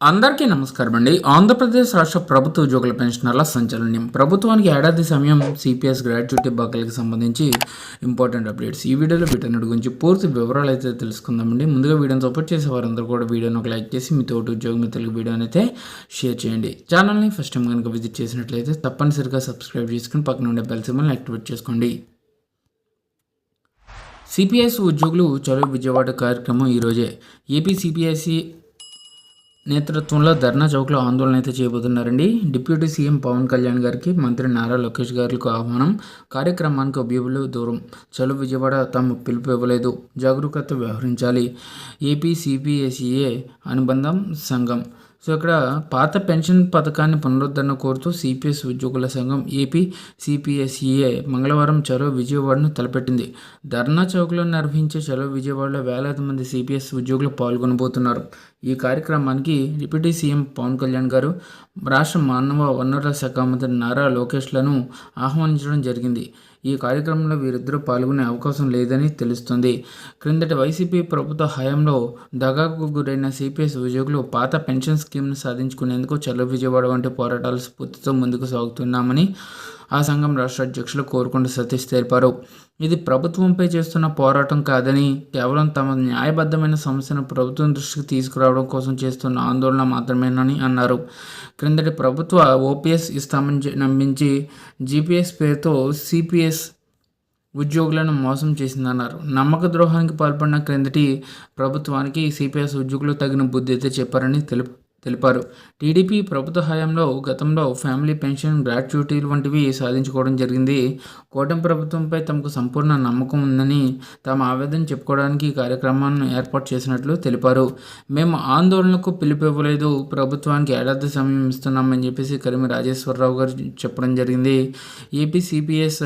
అందరికీ నమస్కారం అండి ఆంధ్రప్రదేశ్ రాష్ట్ర ప్రభుత్వ ఉద్యోగుల పెన్షనర్ల సంచలనం. ప్రభుత్వానికి ఏడాది సమయం సిపిఎస్ గ్రాడ్యుయేట్ బకాయిలకు సంబంధించి ఇంపార్టెంట్ అప్డేట్స్. ఈ వీడియోలో వీటన్నిటి గురించి పూర్తి వివరాలు అయితే తెలుసుకుందామండి. ముందుగా వీడియోని సపోర్ట్ చేసే వారందరూ కూడా వీడియోని ఒక లైక్ చేసి మీ తోటి ఉద్యోగం తెలుగు వీడియోని అయితే షేర్ చేయండి. ఛానల్ని ఫస్ట్ టైం కనుక విజిట్ చేసినట్లయితే తప్పనిసరిగా సబ్స్క్రైబ్ చేసుకుని పక్కన ఉండే బెల్ సింబల్ని యాక్టివేట్ చేసుకోండి. సిపిఎస్ ఉద్యోగులు చలో విజయవాడ కార్యక్రమం ఈరోజే ఏపీ సిపిఎస్సి నేతృత్వంలో ధర్నా చౌక్లో ఆందోళన అయితే చేయబోతున్నారండి. డిప్యూటీ సీఎం పవన్ కళ్యాణ్ గారికి మంత్రి నారా లోకేష్ గారికి ఆహ్వానం. కార్యక్రమానికి అభ్యులు దూరం. చలు విజయవాడ తాము పిలుపు ఇవ్వలేదు. జాగరూకత వ్యవహరించాలి. ఏపీ సిపిఎస్ఈఏ అనుబంధం సంఘం. సో ఇక్కడ పాత పెన్షన్ పథకాన్ని పునరుద్ధరణ కోరుతూ సిపిఎస్ ఉద్యోగుల సంఘం ఏపీ సిపిఎస్ఈఏ మంగళవారం చలో విజయవాడను తలపెట్టింది. ధర్నా చౌక్లో నిర్వహించే చలో విజయవాడలో వేలాది మంది సిపిఎస్ ఉద్యోగులు పాల్గొనబోతున్నారు. ఈ కార్యక్రమానికి డిప్యూటీ సీఎం పవన్ కళ్యాణ్ గారు రాష్ట్ర మానవ వనరుల శాఖ మంత్రి నారా లోకేష్లను ఆహ్వానించడం జరిగింది. ఈ కార్యక్రమంలో వీరిద్దరూ పాల్గొనే అవకాశం లేదని తెలుస్తుంది. క్రిందటి వైసీపీ ప్రభుత్వ హయాంలో దగాకు గురైన సిపిఎస్ ఉద్యోగులు పాత పెన్షన్ స్కీమ్ను సాధించుకునేందుకు చలో విజయవాడ వంటి పోరాటాల స్ఫూర్తితో ముందుకు సాగుతున్నామని ఆ సంఘం రాష్ట్ర అధ్యక్షులు కోరుకొండ సతీష్ తెలిపారు. ఇది ప్రభుత్వంపై చేస్తున్న పోరాటం కాదని కేవలం తమ న్యాయబద్ధమైన సమస్యను ప్రభుత్వం దృష్టికి తీసుకురావడం కోసం చేస్తున్న ఆందోళన మాత్రమేనని అన్నారు. క్రిందటి ప్రభుత్వ ఓపీఎస్ ఇస్తామని నమ్మించి జీపీఎస్ పేరుతో సిపిఎస్ ఉద్యోగులను మోసం చేసిందన్నారు. నమ్మక ద్రోహానికి పాల్పడిన క్రిందటి ప్రభుత్వానికి సిపిఎస్ ఉద్యోగులు తగిన బుద్ధి అయితే చెప్పారని తెలుపు తెలిపారు. టీడీపీ ప్రభుత్వ హయాంలో గతంలో ఫ్యామిలీ పెన్షన్ గ్రాట్యుటీలు వంటివి సాధించుకోవడం జరిగింది. కూటమి ప్రభుత్వంపై తమకు సంపూర్ణ నమ్మకం ఉందని తమ ఆవేదన చెప్పుకోవడానికి కార్యక్రమాన్ని ఏర్పాటు చేసినట్లు తెలిపారు. మేము ఆందోళనకు పిలుపివ్వలేదు ప్రభుత్వానికి ఏడాది సమయం ఇస్తున్నామని చెప్పేసి కరిమి రాజేశ్వరరావు గారు చెప్పడం జరిగింది. ఏపీ సిపిఎస్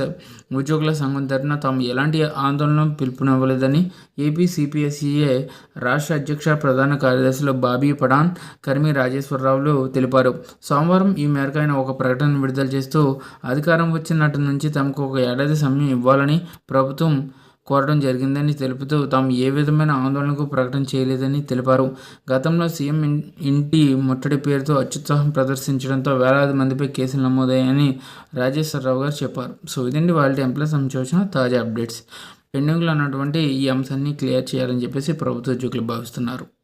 ఉద్యోగుల సంఘం తరఫున తాము ఎలాంటి ఆందోళన పిలుపునివ్వలేదని ఏపీ సిపిఎస్ఈఏ రాష్ట్ర అధ్యక్ష ప్రధాన కార్యదర్శులు బాబీ పడాన్ కరిమి రాజేశ్వరరావులు తెలిపారు. సోమవారం ఈ మేరకు ఆయన ఒక ప్రకటన విడుదల చేస్తూ అధికారం వచ్చినట్టు నుంచి తమకు ఒక ఏడాది సమయం ఇవ్వాలని ప్రభుత్వం కోరడం జరిగిందని తెలుపుతూ తాము ఏ విధమైన ఆందోళనకు ప్రకటన చేయలేదని తెలిపారు. గతంలో సీఎం ఇంటి ముట్టడి పేరుతో అత్యుత్సాహం ప్రదర్శించడంతో వేలాది మందిపై కేసులు నమోదయ్యాయని రాజేశ్వరరావు గారు చెప్పారు. సో ఇదండి వాళ్ళ ఎంప్లాయ్ సంబంధించిన తాజా అప్డేట్స్. పెండింగ్లో ఉన్నటువంటి ఈ అంశాన్ని క్లియర్ చేయాలని చెప్పేసి ప్రభుత్వ ఉద్యోగులు భావిస్తున్నారు.